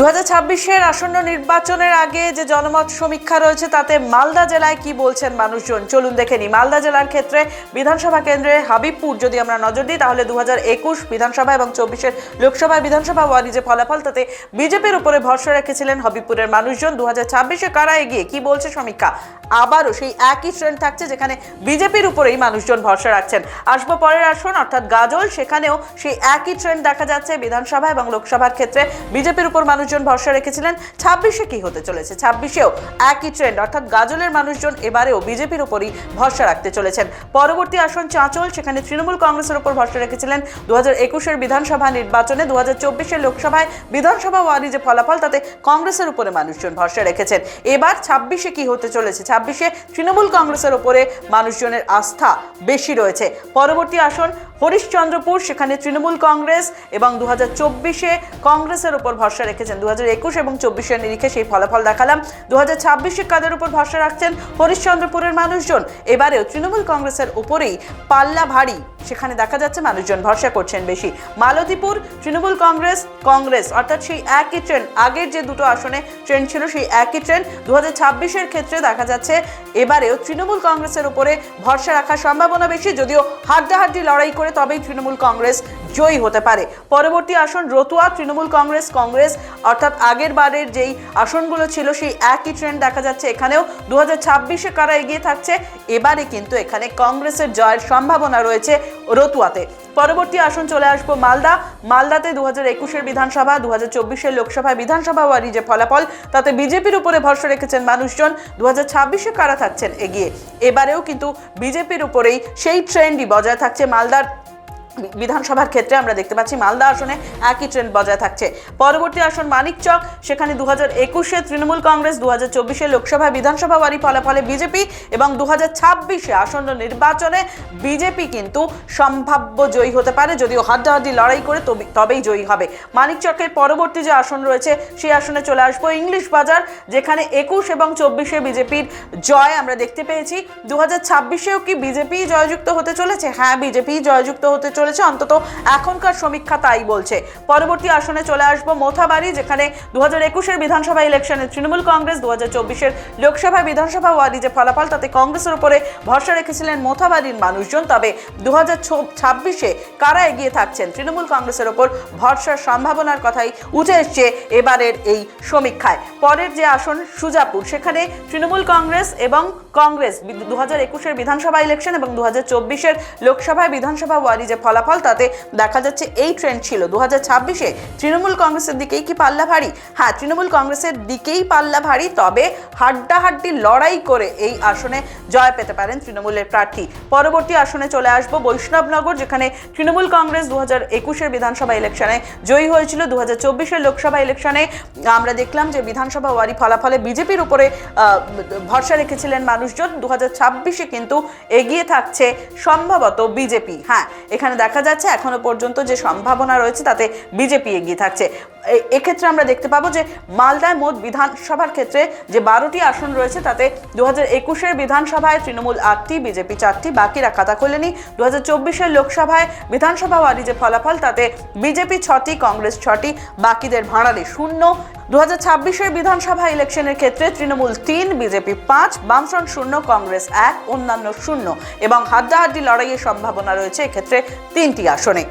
দু হাজার আসন্ন নির্বাচনের আগে যে জনমত সমীক্ষা রয়েছে, তাতে মালদা জেলায় কি বলছেন মানুষজন? চলুন দেখে নিই। মালদা জেলার ক্ষেত্রে বিধানসভা কেন্দ্রে হাবিবপুর যদি আমরা নজর দিই, তাহলে দু হাজার একুশ বিধানসভা এবং চব্বিশের লোকসভায় বিধানসভা ওয়ারি যে ফলাফল, তাতে বিজেপির উপরে ভরসা রেখেছিলেন হাবিবপুরের মানুষজন। দু হাজার ছাব্বিশে কারা এগিয়ে? কি বলছে সমীক্ষা? আবারও সেই একই ট্রেন্ড থাকছে যেখানে বিজেপির উপরেই মানুষজন ভরসা রাখছেন। আসব পরের আসন, অর্থাৎ গাজল। সেখানেও সেই একই ট্রেন্ড দেখা যাচ্ছে বিধানসভা এবং লোকসভার ক্ষেত্রে। বিজেপির উপর মানুষজন ভরসা রেখেছিলেন? ছাব্বিশে কি হতে চলেছে? ছাব্বিশেও একই ট্রেন্ড অর্থাৎ গাজলের মানুষজন এবারেও বিজেপির উপরই ভরসা রাখতে চলেছেন। পরবর্তী আসন চাঁচল, সেখানে তৃণমূল কংগ্রেসের উপর ভরসা রেখেছিলেন দু হাজার বিধানসভা নির্বাচনে দু হাজার লোকসভায় বিধানসভা ওয়ারি যে ফলাফল, তাতে কংগ্রেসের উপরে মানুষজন ভরসা রেখেছেন। এবার ছাব্বিশে কি হতে চলেছে? ছাব্বিশে তৃণমূল কংগ্রেসের উপরে মানুষজনের আস্থা বেশি রয়েছে। পরবর্তী আসন হরিশ্চন্দ্রপুর, সেখানে তৃণমূল কংগ্রেস এবং দু হাজার চব্বিশে কংগ্রেসের উপর ভরসা রেখেছেন দু একুশ এবং চব্বিশের নিরিখে সেই ফলাফল দেখালাম। দু হাজার ছাব্বিশে কাদের উপর ভরসা রাখছেন? হরিশ্চন্দ্রপুরের মানুষজন। এবারেও তৃণমূল কংগ্রেসের উপরেই পাল্লা ভারী। সেখানে দেখা যাচ্ছে মানুষজন ভরসা করছেন বেশি। মালতীপুর, তৃণমূল কংগ্রেস কংগ্রেস, অর্থাৎ সেই একই ট্রেন্ড আগের যে দুটো আসনে ট্রেন ছিল, সেই একই ট্রেন। দু হাজার ছাব্বিশের ক্ষেত্রে দেখা যাচ্ছে এবারেও তৃণমূল কংগ্রেসের উপরে ভরসা রাখার সম্ভাবনা বেশি। যদিও হাড্ডাহাড্ডি লড়াই করে তবেই তৃণমূল কংগ্রেস জয়ী হতে পারে। পরবর্তী আসন রতুয়া, তৃণমূল কংগ্রেস কংগ্রেস, অর্থাৎ আগের বারের যেই আসনগুলো ছিল, সেই একই ট্রেন্ড দেখা যাচ্ছে এখানেও। দু হাজার ছাব্বিশে কারা এগিয়ে থাকছে? এবারে কিন্তু এখানে কংগ্রেসের জয়ের সম্ভাবনা রয়েছে রতুয়াতে। পরবর্তী আসন চলে আসব মালদা। মালদাতে দু হাজার একুশের বিধানসভা দু হাজার চব্বিশের লোকসভায় বিধানসভা ওয়ারি যে ফলাফল, তাতে বিজেপির উপরে ভরসা রেখেছেন মানুষজন। দু হাজার ছাব্বিশে কারা থাকছেন এগিয়ে? এবারেও কিন্তু বিজেপির উপরেই সেই ট্রেন্ডই বজায় থাকছে মালদার বিধানসভার ক্ষেত্রে আমরা দেখতে পাচ্ছি মালদা আসনে একই ট্রেন্ড বজায় থাকছে। পরবর্তী আসন মানিকচক সেখানে দু হাজার একুশে তৃণমূল কংগ্রেস দু হাজার চব্বিশে লোকসভা বিধানসভা ওয়ারি ফলাফলে বিজেপি এবং দু হাজার ছাব্বিশে আসন্ন নির্বাচনে বিজেপি কিন্তু সম্ভাব্য জয়ী হতে পারে। যদিও হাড্ডাহাড্ডি লড়াই করে তবে- তবেই জয়ী হবে। মানিকচকের পরবর্তী যে আসন রয়েছে, সেই আসনে চলে আসব ইংলিশ বাজার, যেখানে একুশ এবং চব্বিশে বিজেপির জয় আমরা দেখতে পেয়েছি। দু হাজার ছাব্বিশেও কি বিজেপি জয়যুক্ত হতে চলেছে? হ্যাঁ বিজেপি জয়যুক্ত হতে চলেছে। অন্তত এখনকার সমীক্ষা তাই বলছে। পরবর্তী আসনে চলে আসব মোথাবাড়ি, যেখানে দু হাজার একুশের বিধানসভা ইলেকশনে তৃণমূল কংগ্রেস দু হাজার চব্বিশের লোকসভা বিধানসভা ওয়ারি যে ফলাফল, তাতে কংগ্রেসের উপরে ভরসা রেখেছিলেন মোথাবাড়ির মানুষজন। তবে দু হাজার ছাব্বিশে কারা এগিয়ে থাকছেন? তৃণমূল কংগ্রেসের ওপর ভরসার সম্ভাবনার কথাই উঠে এসছে এবারের এই সমীক্ষায়। পরের যে আসন, সুজাপুর, সেখানে তৃণমূল কংগ্রেস এবং কংগ্রেস দু হাজার একুশের বিধানসভা ইলেকশন এবং দু হাজার চব্বিশের লোকসভায় বিধানসভা ওয়ারি যে ফলাফল তাতে দেখা যাচ্ছে এই ট্রেন্ড ছিল। দু হাজার ছাব্বিশে তৃণমূল কংগ্রেসের দিকেই কি পাল্লা ভারী? হ্যাঁ তৃণমূল কংগ্রেসের দিকেই পাল্লা ভারী, তবে হাড্ডাহাড্ডি লড়াই করে এই আসনে জয় পেতে পারেন তৃণমূলের প্রার্থী। পরবর্তী আসনে চলে আসব বৈষ্ণবনগর, যেখানে তৃণমূল কংগ্রেস দু হাজার একুশের বিধানসভা ইলেকশনে জয়ী হয়েছিল। দু হাজার চব্বিশের লোকসভা ইলেকশনে আমরা দেখলাম যে বিধানসভা ওয়ারি ফলাফলে বিজেপির উপরে ভরসা রেখেছিলেন মানুষজন। দু হাজার ছাব্বিশে কিন্তু এগিয়ে থাকছে সম্ভবত বিজেপি। হ্যাঁ এখানে দেখা যাচ্ছে এখনও পর্যন্ত যে সম্ভাবনা রয়েছে তাতে বিজেপি এগিয়ে থাকছে। এক্ষেত্রে আমরা দেখতে পাবো যে মালদায় মোট বিধানসভার ক্ষেত্রে যে বারোটি আসন রয়েছে তাতে দু হাজার একুশের বিধানসভায় তৃণমূল আটটি, বিজেপি চারটি, বাকিরা খাতা খোলেনি। দু হাজার চব্বিশের লোকসভায় বিধানসভা ওয়ারি যে ফলাফল তাতে বিজেপি ছটি, কংগ্রেস ছটি, বাকিদের ভাড়ালে শূন্য। দু হাজার বিধানসভা ইলেকশনের ক্ষেত্রে তৃণমূল তিন, বিজেপি পাঁচ, বামফ্রন্ট শূন্য, কংগ্রেস এক, অন্যান্য শূন্য এবং হাড্ডাহাড্ডি লড়াইয়ের সম্ভাবনা রয়েছে এক্ষেত্রে তিনটি আসনে।